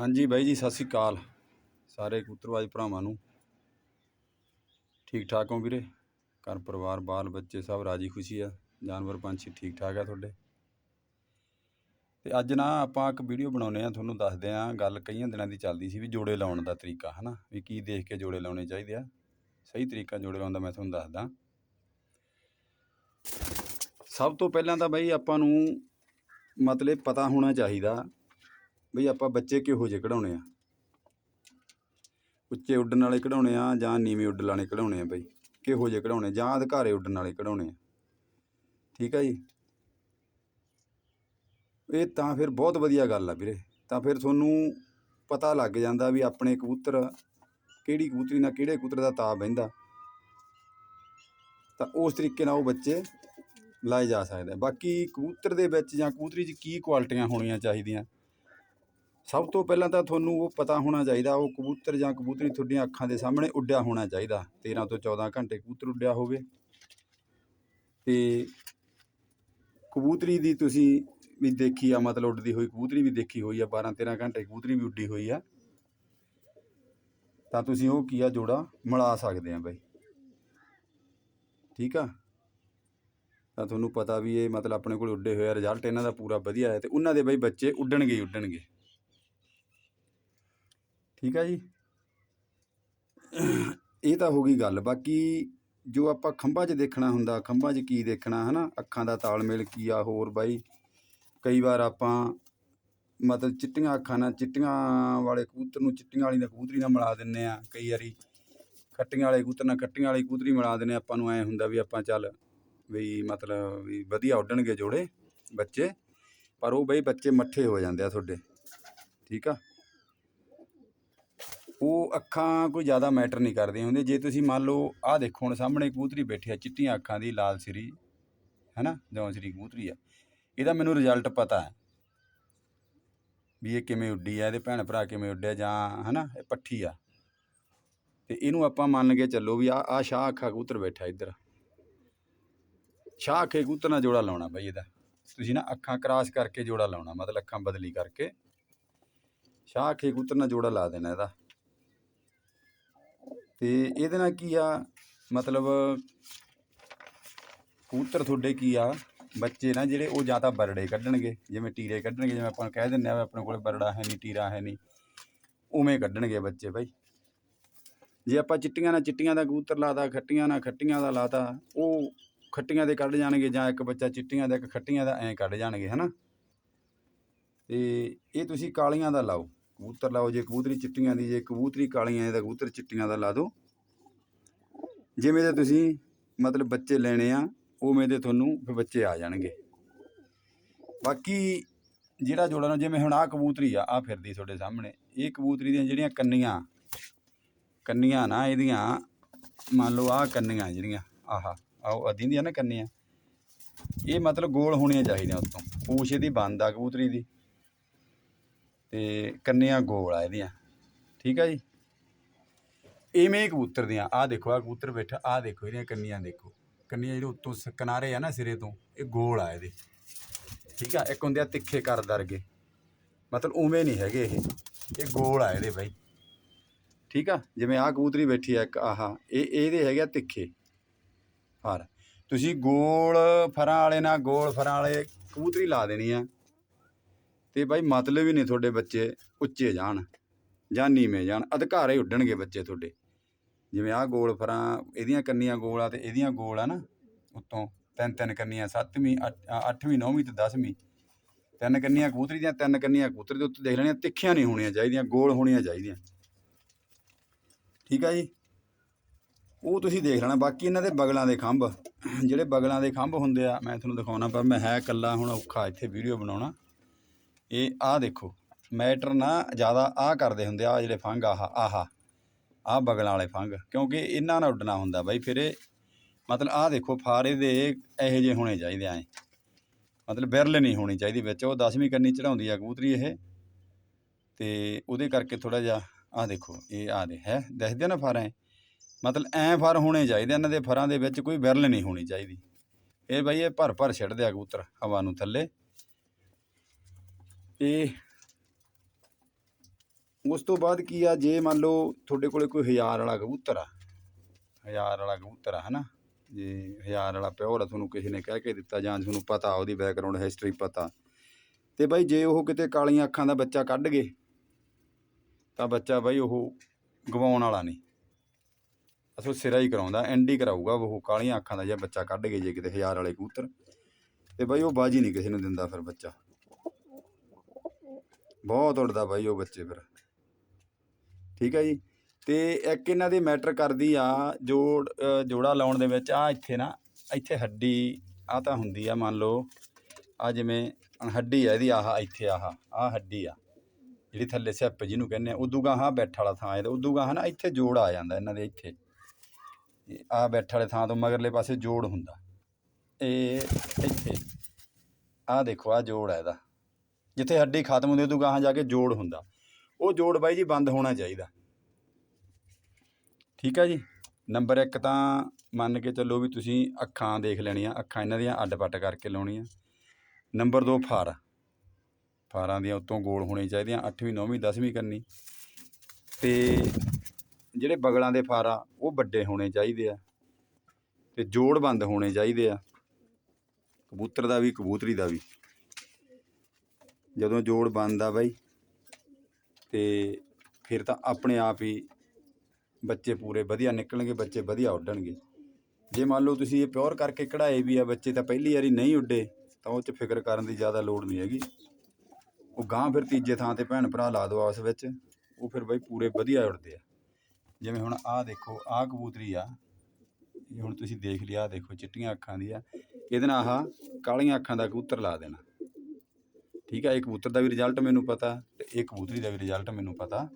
ਹਾਂਜੀ ਬਾਈ ਜੀ, ਸਤਿ ਸ੍ਰੀ ਅਕਾਲ। ਸਾਰੇ ਕਬੂਤਰਬਾਜ਼ ਭਰਾਵਾਂ ਨੂੰ। ਠੀਕ ਠਾਕ ਹੋ ਵੀਰੇ? ਘਰ ਪਰਿਵਾਰ, ਬਾਲ ਬੱਚੇ ਸਭ ਰਾਜੀ ਖੁਸ਼ੀ ਆ? ਜਾਨਵਰ ਪੰਛੀ ਠੀਕ ਠਾਕ ਆ ਤੁਹਾਡੇ? ਤੇ ਅੱਜ ਨਾ ਆਪਾਂ ਇੱਕ ਵੀਡੀਓ ਬਣਾਉਨੇ ਆ, ਤੁਹਾਨੂੰ ਦੱਸਦੇ ਆ, ਗੱਲ ਕਈਆਂ ਦਿਨਾਂ ਦੀ ਚੱਲਦੀ ਸੀ ਵੀ ਜੋੜੇ ਲਾਉਣ ਦਾ ਤਰੀਕਾ, ਹਨਾ? ਵੀ ਕੀ ਦੇਖ ਕੇ ਜੋੜੇ ਲਾਉਣੇ ਚਾਹੀਦੇ ਆ? ਸਹੀ ਤਰੀਕਾ ਜੋੜੇ ਲਾਉਣ ਦਾ ਮੈਂ ਤੁਹਾਨੂੰ ਦੱਸਦਾ। ਸਭ ਤੋਂ ਪਹਿਲਾਂ ਤਾਂ ਬਾਈ ਆਪਾਂ ਨੂੰ ਮਤਲਬ ਪਤਾ ਹੋਣਾ ਚਾਹੀਦਾ ਬਈ ਆਪਾਂ ਬੱਚੇ ਕਿਹੋ ਜਿਹੇ ਕਢਾਉਣੇ ਆ? ਉੱਚੇ ਉੱਡਣ ਵਾਲੇ ਕਢਾਉਣੇ ਆ ਜਾਂ ਨੀਵੇਂ ਉੱਡਣ ਵਾਲੇ ਕਢਾਉਣੇ ਆ ਬਈ? ਕਿਹੋ ਜਿਹੇ ਕਢਾਉਣੇ? ਜਾਂ ਅਧਿਕਾਰੇ ਉੱਡਣ ਵਾਲੇ ਕਢਾਉਣੇ ਆ? ਠੀਕ ਆ ਜੀ? ਇਹ ਤਾਂ ਫਿਰ ਬਹੁਤ ਵਧੀਆ ਗੱਲ ਆ ਵੀਰੇ। ਤਾਂ ਫਿਰ ਤੁਹਾਨੂੰ ਪਤਾ ਲੱਗ ਜਾਂਦਾ ਵੀ ਆਪਣੇ ਕਬੂਤਰ ਕਿਹੜੀ ਕਬੂਤਰੀ ਨਾਲ ਕਿਹੜੇ ਕਬੂਤਰ ਦਾ ਤਾਪ ਬਹਿੰਦਾ। ਤਾਂ ਉਸ ਤਰੀਕੇ ਨਾਲ ਉਹ ਬੱਚੇ ਲਾਏ ਜਾ ਸਕਦੇ ਬਾਕੀ ਕਬੂਤਰ ਦੇ ਵਿੱਚ ਜਾਂ ਕਬੂਤਰੀ 'ਚ ਕੀ ਕੁਆਲਿਟੀਆਂ ਹੋਣੀਆਂ ਚਾਹੀਦੀਆਂ? ਸਭ ਤੋਂ ਪਹਿਲਾਂ ਤਾਂ ਤੁਹਾਨੂੰ ਉਹ ਪਤਾ ਹੋਣਾ ਚਾਹੀਦਾ, ਉਹ ਕਬੂਤਰ ਜਾਂ ਕਬੂਤਰੀ ਤੁਹਾਡੀਆਂ ਅੱਖਾਂ ਦੇ ਸਾਹਮਣੇ ਉੱਡਿਆ ਹੋਣਾ ਚਾਹੀਦਾ 13 ਤੋਂ 14 ਘੰਟੇ ਕਬੂਤਰ ਉੱਡਿਆ ਹੋਵੇ। ਤੇ ਕਬੂਤਰੀ ਦੀ ਤੁਸੀਂ ਵੀ ਦੇਖੀ ਆ, ਮਤਲਬ ਉੱਡਦੀ ਹੋਈ ਕਬੂਤਰੀ ਵੀ ਦੇਖੀ ਹੋਈ ਆ 12 13 ਘੰਟੇ ਕਬੂਤਰੀ ਵੀ ਉੱਡੀ ਹੋਈ ਆ। ਤਾਂ ਤੁਸੀਂ ਉਹ ਕੀ ਆ, ਜੋੜਾ ਮਿਲਾ ਸਕਦੇ ਆ ਬਾਈ। ਠੀਕ ਆ? ਤਾਂ ਤੁਹਾਨੂੰ ਪਤਾ ਵੀ ਇਹ ਮਤਲਬ ਆਪਣੇ ਕੋਲ ਉੱਡੇ ਹੋਏ ਆ ਰਿਜ਼ਲਟ ਇਹਨਾਂ ਦਾ ਪੂਰਾ ਵਧੀਆ ਹੈ ਤੇ ਉਹਨਾਂ ਦੇ ਬਈ ਬੱਚੇ ਉੱਡਣਗੇ ਹੀ ਉੱਡਣਗੇ। ਠੀਕ ਆ ਜੀ? ਇਹ ਤਾਂ ਹੋ ਗਈ ਗੱਲ। ਬਾਕੀ ਜੋ ਆਪਾਂ ਖੰਭਾਂ 'ਚ ਦੇਖਣਾ ਹੁੰਦਾ, ਖੰਭਾਂ 'ਚ ਕੀ ਦੇਖਣਾ, ਹਨਾ? ਅੱਖਾਂ ਦਾ ਤਾਲਮੇਲ ਕੀ ਆ ਹੋਰ ਬਾਈ? ਕਈ ਵਾਰ ਆਪਾਂ ਮਤਲਬ ਚਿੱਟੀਆਂ ਅੱਖਾਂ ਨਾਲ, ਚਿੱਟੀਆਂ ਵਾਲੇ ਕਬੂਤਰ ਨੂੰ ਚਿੱਟੀਆਂ ਵਾਲੀ ਨਾਲ ਕਬੂਤਰੀ ਨਾਲ ਮਿਲਾ ਦਿੰਨੇ ਆ ਕਈ ਵਾਰੀ। ਖੱਟੀਆਂ ਵਾਲੇ ਕਬੂਤਰ ਨਾਲ ਖੱਟੀਆਂ ਵਾਲੀ ਕਬੂਤਰੀ ਮਿਲਾ ਦਿੰਨੇ ਆਪਾਂ ਨੂੰ, ਐ ਹੁੰਦਾ ਵੀ ਆਪਾਂ ਚੱਲ ਵੀ ਮਤਲਬ ਵੀ ਵਧੀਆ ਉੱਡਣਗੇ ਜੋੜੇ ਬੱਚੇ। ਪਰ ਉਹ ਬਈ ਬੱਚੇ ਮੱਠੇ ਹੋ ਜਾਂਦੇ ਆ ਤੁਹਾਡੇ। ਠੀਕ ਆ? ਉਹ ਅੱਖਾਂ ਕੋਈ ਜ਼ਿਆਦਾ ਮੈਟਰ ਨਹੀਂ ਕਰਦੀਆਂ ਹੁੰਦੀਆਂ। ਜੇ ਤੁਸੀਂ ਮੰਨ ਲਓ, ਆਹ ਦੇਖੋ ਹੁਣ ਸਾਹਮਣੇ ਕਬੂਤਰੀ ਬੈਠੀ ਆ, ਚਿੱਟੀਆਂ ਅੱਖਾਂ ਦੀ, ਲਾਲ ਸਿਰੀ, ਹੈਨਾ? ਜੌਂ ਸਿਰੀ ਕਬੂਤਰੀ ਆ। ਇਹਦਾ ਮੈਨੂੰ ਰਿਜ਼ਲਟ ਪਤਾ ਹੈ ਵੀ ਇਹ ਕਿਵੇਂ ਉੱਡੀ ਆ, ਇਹਦੇ ਭੈਣ ਭਰਾ ਕਿਵੇਂ ਉੱਡਿਆ ਜਾਂ, ਹੈਨਾ? ਇਹ ਪੱਠੀ ਆ। ਤੇ ਇਹਨੂੰ ਆਪਾਂ ਮੰਨ ਕੇ ਚੱਲੋ ਵੀ ਆ ਆ ਸ਼ਾਹ ਅੱਖਾਂ ਕਬੂਤਰ ਬੈਠਾ ਇੱਧਰ। ਸ਼ਾਹ ਅੱਖੇ ਕਬੂਤਰ ਨਾਲ ਜੋੜਾ ਲਾਉਣਾ ਬਈ ਇਹਦਾ। ਤੁਸੀਂ ਨਾ ਅੱਖਾਂ ਕਰਾਸ ਕਰਕੇ ਜੋੜਾ ਲਾਉਣਾ, ਮਤਲਬ ਅੱਖਾਂ ਬਦਲੀ ਕਰਕੇ। ਸ਼ਾਹ ਅੱਖੇ ਕਬੂਤਰ ਨਾਲ ਜੋੜਾ ਲਾ ਦੇਣਾ ਇਹਦਾ। ਤੇ ਇਹਦੇ ਨਾਲ ਕੀ ਆ? ਮਤਲਬ ਕਬੂਤਰ ਤੁਹਾਡੇ ਕੀ ਆ? ਬੱਚੇ ਨਾ ਜਿਹੜੇ ਉਹ ਜਾਂ ਤਾਂ ਬਰੜੇ ਕੱਢਣਗੇ, ਜਿਵੇਂ ਟੀਰੇ ਕੱਢਣਗੇ, ਜਿਵੇਂ ਆਪਾਂ ਕਹਿ ਦਿੰਦੇ ਆ ਵੀ ਆਪਣੇ ਕੋਲ ਬਰੜਾ ਹੈ ਨਹੀਂ, ਟੀਰਾ ਹੈ ਨਹੀਂ, ਉਵੇਂ ਕੱਢਣਗੇ ਬੱਚੇ ਬਾਈ। ਜੇ ਆਪਾਂ ਚਿੱਟੀਆਂ ਨਾਲ ਚਿੱਟੀਆਂ ਦਾ ਕਬੂਤਰ ਲਾਤਾ, ਖੱਟੀਆਂ ਨਾਲ ਖੱਟੀਆਂ ਦਾ ਲਾਤਾ, ਉਹ ਖੱਟੀਆਂ ਦੇ ਕੱਢ ਜਾਣਗੇ ਜਾਂ ਇੱਕ ਬੱਚਾ ਚਿੱਟੀਆਂ ਦਾ, ਇੱਕ ਖੱਟੀਆਂ ਦਾ, ਐਂ ਕੱਢ ਜਾਣਗੇ, ਹਨਾ? ਤੇ ਇਹ ਤੁਸੀਂ ਕਾਲੀਆਂ ਦਾ ਲਾਓ। ਕਬੂਤਰ ਲਾਓ, ਜੇ ਕਬੂਤਰੀ ਚਿੱਟੀਆਂ ਦੀ, ਜੇ ਕਬੂਤਰੀ ਕਾਲੀਆਂ ਦੀ ਤਾਂ ਕਬੂਤਰ ਚਿੱਟੀਆਂ ਦਾ ਲਾ ਦਿਓ ਜਿਵੇਂ ਦੇ ਤੁਸੀਂ ਮਤਲਬ ਬੱਚੇ ਲੈਣੇ ਆ, ਉਵੇਂ ਦੇ ਤੁਹਾਨੂੰ ਫਿਰ ਬੱਚੇ ਆ ਜਾਣਗੇ। ਬਾਕੀ ਜਿਹੜਾ ਜੋੜਾ ਨਾ, ਜਿਵੇਂ ਹੁਣ ਆਹ ਕਬੂਤਰੀ ਆ ਆ ਫਿਰਦੀ ਤੁਹਾਡੇ ਸਾਹਮਣੇ। ਇਹ ਕਬੂਤਰੀ ਦੀਆਂ ਜਿਹੜੀਆਂ ਕੰਨੀਆਂ ਕੰਨੀਆਂ ਨਾ ਇਹਦੀਆਂ, ਮੰਨ ਲਓ ਆਹ ਕੰਨੀਆਂ ਜਿਹੜੀਆਂ, ਆਹਾ, ਆਹ ਅਧੀਂ ਦੀਆਂ ਨਾ ਕੰਨੀਆਂ। ਇਹ ਮਤਲਬ ਗੋਲ ਹੋਣੀਆਂ ਚਾਹੀਦੀਆਂ ਉੱਤੋਂ। ਪੂਛ ਇਹਦੀ ਬੰਦ ਆ ਕਬੂਤਰੀ ਦੀ। ਤੇ ਕੰਨੀਆਂ ਗੋਲ ਆ ਇਹਦੀਆਂ। ਠੀਕ ਆ ਜੀ? ਇਵੇਂ ਹੀ ਕਬੂਤਰ ਦੀਆਂ। ਆਹ ਦੇਖੋ, ਆਹ ਕਬੂਤਰ ਬੈਠਾ, ਆਹ ਦੇਖੋ, ਇਹਦੀਆਂ ਕੰਨੀਆਂ ਦੇਖੋ। ਕੰਨੀਆਂ ਜਿਹੜੇ ਉੱਤੋਂ ਸ- ਕਿਨਾਰੇ ਆ ਨਾ ਸਿਰੇ ਤੋਂ, ਇਹ ਗੋਲ ਆ ਇਹਦੇ। ਠੀਕ ਆ? ਇੱਕ ਹੁੰਦੇ ਆ ਤਿੱਖੇ ਕਰ ਦਰਗੇ ਮਤਲਬ ਉਵੇਂ ਨਹੀਂ ਹੈਗੇ ਇਹ। ਇਹ ਗੋਲ ਆ ਇਹਦੇ ਬਾਈ। ਠੀਕ ਆ? ਜਿਵੇਂ ਆਹ ਕਬੂਤਰੀ ਬੈਠੀ ਆ ਇੱਕ, ਆਹਾ, ਇਹ, ਇਹਦੇ ਹੈਗੇ ਆ ਤਿੱਖੇ। ਫਰ। ਤੁਸੀਂ ਗੋਲ ਫਰਾਂ ਵਾਲੇ ਨਾਲ, ਗੋਲ ਫਰਾਂ ਵਾਲੇ ਕਬੂਤਰੀ ਲਾ ਦੇਣੀ ਆ। ਤੇ ਬਾਈ ਮਤਲਬ ਹੀ ਨਹੀਂ ਤੁਹਾਡੇ ਬੱਚੇ ਉੱਚੇ ਜਾਣ ਜਾਂ ਨੀਵੇਂ ਜਾਣ, ਅਧਿਕਾਰੇ ਉੱਡਣਗੇ ਬੱਚੇ ਤੁਹਾਡੇ। ਜਿਵੇਂ ਆਹ ਗੋਲ ਫਰਾਂ, ਇਹਦੀਆਂ ਕੰਨੀਆਂ ਗੋਲ ਆ ਤੇ ਇਹਦੀਆਂ ਗੋਲ ਆ ਨਾ, ਉੱਤੋਂ ਤਿੰਨ ਤਿੰਨ ਕੰਨੀਆਂ, ਸੱਤਵੀਂ, ਅੱਠ- ਅ- ਅੱਠਵੀਂ, ਨੌਵੀਂ ਤੇ ਦਸਵੀਂ। ਤਿੰਨ ਕੰਨੀਆਂ ਕਬੂਤਰੀ ਦੀਆਂ, ਤਿੰਨ ਕੰਨੀਆਂ ਕਬੂਤਰ ਦੇ ਉੱਤੇ ਦੇਖ ਲੈਣੀਆਂ, ਤਿੱਖੀਆਂ ਨਹੀਂ ਹੋਣੀਆਂ ਚਾਹੀਦੀਆਂ, ਗੋਲ ਹੋਣੀਆਂ ਚਾਹੀਦੀਆਂ। ਠੀਕ ਆ ਜੀ? ਉਹ ਤੁਸੀਂ ਦੇਖ ਲੈਣਾ, ਬਾਕੀ ਇਹਨਾਂ ਦੇ ਬਗਲਾਂ ਦੇ ਖੰਭ। ਜਿਹੜੇ ਬਗਲਾਂ ਦੇ ਖੰਭ ਹੁੰਦੇ ਆ, ਮੈਂ ਤੁਹਾਨੂੰ ਦਿਖਾਉਣਾ, ਪਰ ਮੈਂ ਹੈ ਇਕੱਲਾ, ਹੁਣ ਔਖਾ ਇੱਥੇ ਵੀਡੀਓ ਬਣਾਉਣਾ। ਇਹ ਆਹ ਦੇਖੋ, ਮੈਟਰ ਨਾ ਜ਼ਿਆਦਾ ਆਹ ਕਰਦੇ ਹੁੰਦੇ ਆ ਆਹ ਜਿਹੜੇ ਫੰਗ, ਆਹ ਆਹ ਆਹ ਬਗਲਾਂ ਵਾਲੇ ਫੰਗ, ਕਿਉਂਕਿ ਇਹਨਾਂ ਨਾਲ ਉੱਡਣਾ ਹੁੰਦਾ ਬਾਈ ਫਿਰ ਇਹ, ਮਤਲਬ ਆਹ ਦੇਖੋ ਫਾਰੇ ਦੇ ਇਹੋ ਜਿਹੇ ਹੋਣੇ ਚਾਹੀਦੇ ਐ। ਮਤਲਬ ਬਿਰਲ ਨਹੀਂ ਹੋਣੀ ਚਾਹੀਦੀ ਵਿੱਚ, ਉਹ 10ਵੀਂ ਕੰਨੀ ਚੜਾਉਂਦੀ ਆ ਕਬੂਤਰੀ ਇਹ। ਤੇ ਉਹਦੇ ਕਰਕੇ ਥੋੜਾ ਜਿਹਾ ਆਹ ਦੇਖੋ, ਇਹ ਆਹ ਦੇ ਹੈ, ਦਿਖਦੇ ਨਾ ਫਰ ਐ ਮਤਲਬ ਐ ਫਰ ਹੋਣੇ ਚਾਹੀਦੇ, ਇਹਨਾਂ ਦੇ ਫਰਾਂ ਦੇ ਵਿੱਚ ਕੋਈ ਬਿਰਲ ਨਹੀਂ ਹੋਣੀ ਚਾਹੀਦੀ। ਇਹ ਬਾਈ ਇਹ ਭਰ ਭਰ ਛੱਡਦੇ ਆ ਕਬੂਤਰ ਹਵਾ ਨੂੰ ਥੱਲੇ। ਇਹ ਉਸ ਤੋਂ ਬਾਅਦ ਕੀ ਆ, ਜੇ ਮੰਨ ਲਓ ਤੁਹਾਡੇ ਕੋਲੇ ਕੋਈ ਹਜ਼ਾਰ ਵਾਲਾ ਕਬੂਤਰ ਆ, ਹਜ਼ਾਰ ਵਾਲਾ ਕਬੂਤਰ ਆ, ਹਨਾ? ਜੇ ਹਜ਼ਾਰ ਵਾਲਾ ਪਿਓਰ ਆ, ਤੁਹਾਨੂੰ ਕਿਸੇ ਨੇ ਕਹਿ ਕੇ ਦਿੱਤਾ ਜਾਂ ਤੁਹਾਨੂੰ ਪਤਾ, ਉਹਦੀ ਬੈਕਗ੍ਰਾਉਂਡ ਹਿਸਟਰੀ ਪਤਾ। ਤੇ ਬਾਈ ਜੇ ਉਹ ਕਿਤੇ ਕਾਲੀਆਂ ਅੱਖਾਂ ਦਾ ਬੱਚਾ ਕੱਢ ਗਏ, ਤਾਂ ਬੱਚਾ ਬਾਈ ਉਹ ਗਵਾਉਣ ਵਾਲਾ ਨਹੀਂ। ਅਸਲ ਸਿਰਾ ਹੀ ਕਰਾਉਂਦਾ ਐਂਡੀ ਕਰਾਊਗਾ ਉਹ ਕਾਲੀਆਂ ਅੱਖਾਂ ਦਾ ਜੇ ਬੱਚਾ ਕੱਢ ਗਏ ਜੇ ਕਿਤੇ ਹਜ਼ਾਰ ਵਾਲੇ ਕਬੂਤਰ। ਤੇ ਬਾਈ ਉਹ ਬਾਜੀ ਨਹੀਂ ਕਿਸੇ ਨੂੰ ਦਿੰਦਾ ਫਿਰ ਬੱਚਾ। ਬਹੁਤ ਉੱਡਦਾ ਬਾਈ ਉਹ ਬੱਚੇ ਫਿਰ। ਠੀਕ ਹੈ ਜੀ। ਤੇ ਇੱਕ ਇਹਨਾਂ ਦੀ ਮੈਟਰ ਕਰਦੀ ਆ ਜੋੜ ਜੋੜਾ ਲਾਉਣ ਦੇ ਵਿੱਚ। ਆ ਇੱਥੇ ਨਾ, ਇੱਥੇ ਹੱਡੀ ਆ ਤਾਂ ਹੁੰਦੀ ਆ ਮੰਨ ਲਓ ਆ ਜਿਵੇਂ ਹੱਡੀ ਆ ਇਹਦੀ, ਆਹ ਇੱਥੇ ਆਹ ਆ ਹੱਡੀ ਆ। ਜਿਹੜੀ ਥੱਲੇ ਸਿੱਪ ਜਿਹਨੂੰ ਕਹਿੰਦੇ ਆ, ਉਦੋਂ ਗਾਹਾਂ ਬੈਠ ਵਾਲਾ ਥਾਂ ਇਹਦਾ ਉਦੋਂ ਗਾਹਾਂ ਨਾ ਇੱਥੇ ਜੋੜ ਆ ਜਾਂਦਾ ਇਹਨਾਂ ਦੇ ਇੱਥੇ। ਆ ਬੈਠ ਵਾਲੇ ਥਾਂ ਤੋਂ ਮਗਰਲੇ ਪਾਸੇ ਜੋੜ ਹੁੰਦਾ। ਇਹ ਇੱਥੇ ਆ ਦੇਖੋ ਆ ਜੋੜ ਹੈ ਇਹਦਾ। ਜਿੱਥੇ ਹੱਡੀ ਖਤਮ ਹੁੰਦੀ ਉਦੋਂ ਗਾਹਾਂ ਜਾ ਕੇ ਜੋੜ ਹੁੰਦਾ। ਉਹ ਜੋੜ ਬਾਈ ਜੀ ਬੰਦ ਹੋਣਾ ਚਾਹੀਦਾ। ਠੀਕ ਹੈ ਜੀ? ਨੰਬਰ 1 ਤਾਂ ਮੰਨ ਕੇ ਚੱਲੋ ਵੀ ਤੁਸੀਂ ਅੱਖਾਂ ਦੇਖ ਲੈਣੀਆਂ, ਅੱਖਾਂ ਇਹਨਾਂ ਦੀਆਂ ਅੱਡ-ਪੱਟ ਕਰਕੇ ਲਾਉਣੀਆਂ। Number 2 for. ਫਾਰਾਂ ਦੀਆਂ ਉੱਤੋਂ ਗੋਲ ਹੋਣੇ ਚਾਹੀਦੀਆਂ 8ਵੀਂ 9ਵੀਂ 10ਵੀਂ ਕਰਨੀ। ਤੇ ਜਿਹੜੇ ਬਗਲਾਂ ਦੇ ਫਾਰ ਆ ਉਹ ਵੱਡੇ ਹੋਣੇ ਚਾਹੀਦੇ ਆ। ਤੇ ਜੋੜ ਬੰਦ ਹੋਣੇ ਚਾਹੀਦੇ ਆ। ਕਬੂਤਰ ਦਾ ਵੀ, ਕਬੂਤਰੀ ਦਾ ਵੀ। ਜਦੋਂ ਜੋੜ ਬਣਦਾ ਬਾਈ, ਤੇ ਫਿਰ ਤਾਂ ਆਪਣੇ ਆਪ ਹੀ ਬੱਚੇ ਪੂਰੇ ਵਧੀਆ ਨਿਕਲਣਗੇ, ਬੱਚੇ ਵਧੀਆ ਉੱਡਣਗੇ। ਜੇ ਮੰਨ ਲਓ ਤੁਸੀਂ ਇਹ ਪਿਓਰ ਕਰਕੇ ਕਢਾਏ ਵੀ ਆ ਬੱਚੇ ਤਾਂ ਪਹਿਲੀ ਵਾਰੀ ਨਹੀਂ ਉੱਡੇ, ਤਾਂ ਉਹ 'ਚ ਫਿਕਰ ਕਰਨ ਦੀ ਜ਼ਿਆਦਾ ਲੋੜ ਨਹੀਂ ਹੈਗੀ। ਉਹ ਗਾਂ ਫਿਰ ਤੀਜੇ ਥਾਂ ਤੇ ਭੈਣ ਭਰਾ ਲਾ ਦਿਓ ਆਪਸ ਵਿੱਚ, ਉਹ ਫਿਰ ਬਾਈ ਪੂਰੇ ਵਧੀਆ ਉੱਡਦੇ ਆ। ਜਿਵੇਂ ਹੁਣ ਆਹ ਦੇਖੋ, ਆਹ ਕਬੂਤਰੀ ਆ ਹੁਣ ਤੁਸੀਂ ਦੇਖ ਲਿਆ ਦੇਖੋ ਚਿੱਟੀਆਂ ਅੱਖਾਂ ਦੀ ਆ, ਇਹਦੇ ਨਾਲ ਆਹ ਕਾਲੀਆਂ ਅੱਖਾਂ ਦਾ ਕਬੂਤਰ ਲਾ ਦੇਣਾ। ਠੀਕ ਹੈ ਇਹ ਕਬੂਤਰ ਦਾ ਵੀ ਰਿਜ਼ਲਟ ਮੈਨੂੰ ਪਤਾ ਅਤੇ ਇਹ ਕਬੂਤਰੀ ਦਾ ਵੀ ਰਿਜ਼ਲਟ ਮੈਨੂੰ ਪਤਾ।